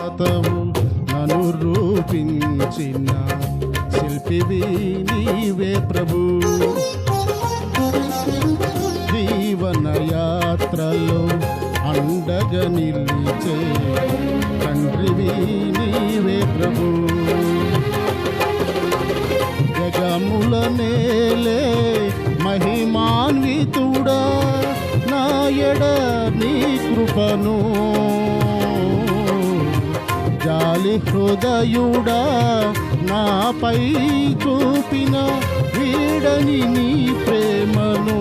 పాతము నన్ను రూపించిన శిల్పివి నీవే ప్రభు. జీవన యాత్రలో అండగా నిలిచే తండ్రివి నీవే ప్రభు. జగముల నేలే మహిమాన్వితుడా నాయడ నీ కృపను బలి హృదయుడా నాపై చూపిన వీడని నీ ప్రేమను.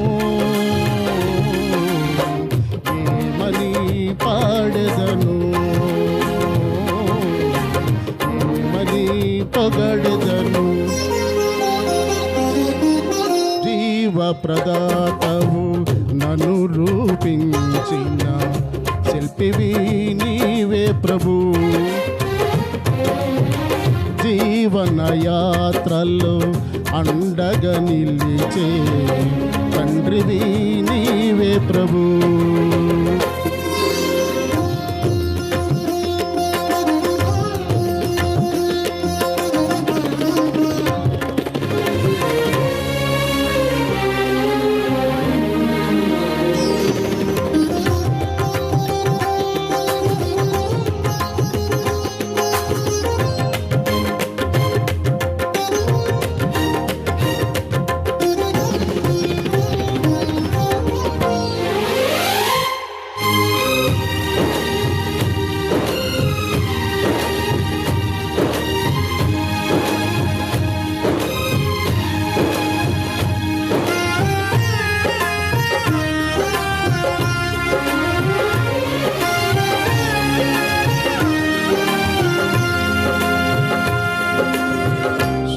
ప్రేమని పాడెదను. ప్రేమని పొగడెదను. జీవ ప్రదాతవు నన్ను రూపించిన శిల్పివి నీవే ప్రభు. జీవన యాత్రలో అండగా నిలిచే తండ్రివి నీవే ప్రభు.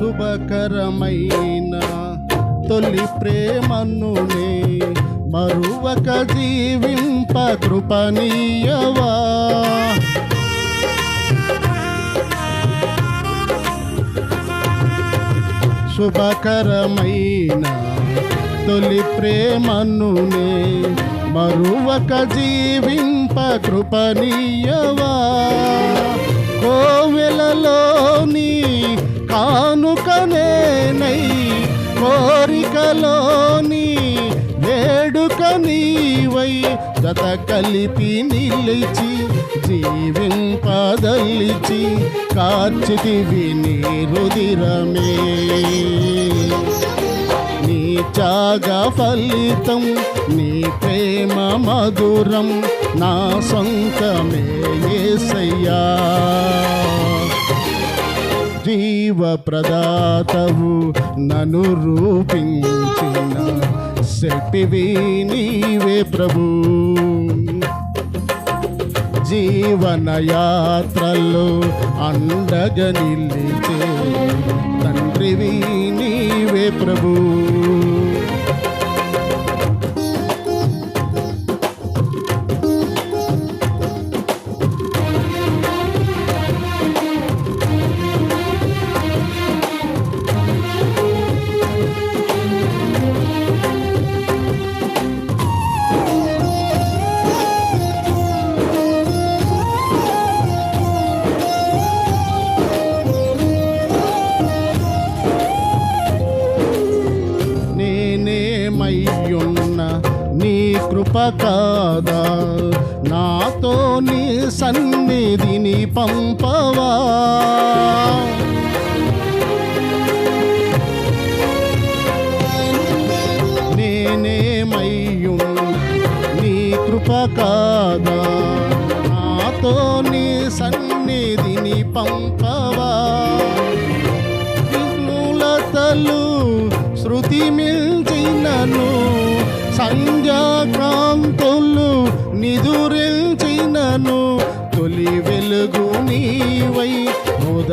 శుభకరమైన తొలి ప్రేమనునే మరువక జీవింప కృపనీయవా. శుభకరమైన తొలి ప్రేమనునే మరువక జీవింప కృపనీయవా. కోవెలలోని కాను కోరికలోని వేడుక నీవై జత కలిపి నిలిచి జీవింపదలిచి కార్చితివి నీ రుదిరమే నీ త్యాగ ఫలితం నీ ప్రేమ మధురం నా సొంత జీవ ప్రదాతవు నను రూపించిన శక్తివి నీవే ప్రభు. జీవన యాత్రలో అండగ నిలిచే తండ్రివి నీవే ప్రభు. కృప కాదా? నాతో నీ సన్నిధిని పంపవా? నేనేమయ్యున్న నీ కృప కాదా? నాతో నీ సన్నిధిని పంపవా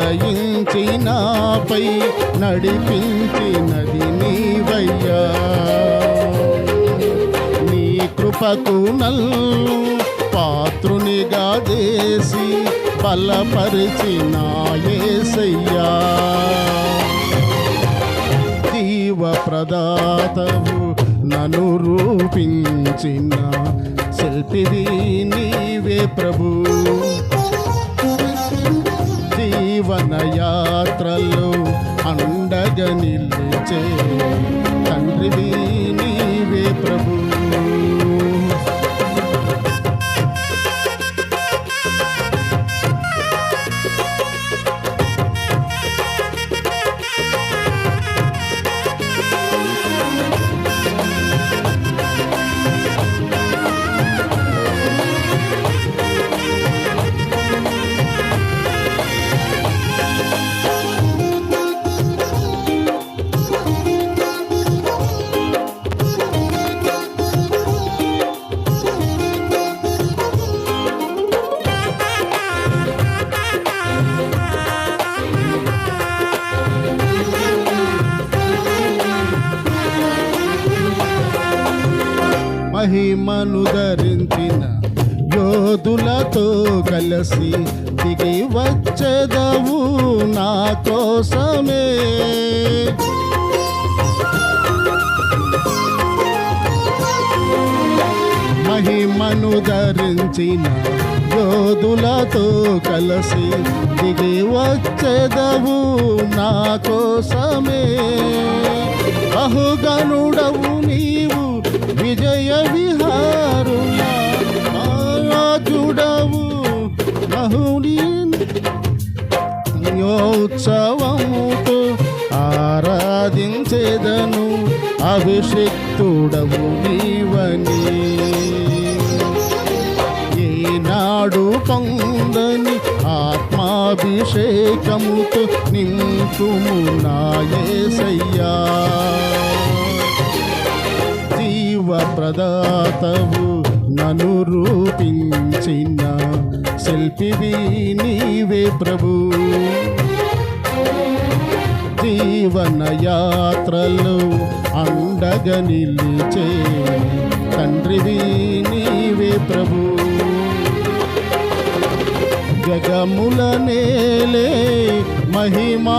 ఉదయించినాపై నడిపించినది నీవయ్యా నీ కృపకు నల్లు పాత్రునిగా చేసి బలపరిచిన యేసయ్యా జీవ ప్రదాతవు నను రూపించిన శిల్పివి నీవే ప్రభు. జీవన యాత్రలో అండగా నిలిచే తండ్రివి. మహిమను ధరించిన యోధులతో కలిసి దిగి వచ్చేదవు నా కోసమే. మహిమను ధరించిన యోధులతో కలిసి దిగి వచ్చేదవు నా కోసమే. బహుగనుడవు నీవు విజయ అభిషిక్తుడవు నీవని ఏనాడు పొందని ఆత్మాభిషేకముతో నింపుము నాయసయ్యా జీవ ప్రదాతవు నను రూపించిన శిల్పివి నీవే ప్రభు. జీవన యాత్రలు అండగా నిలిచే తండ్రివి నీవే ప్రభు. జగముల నేలే మహిమా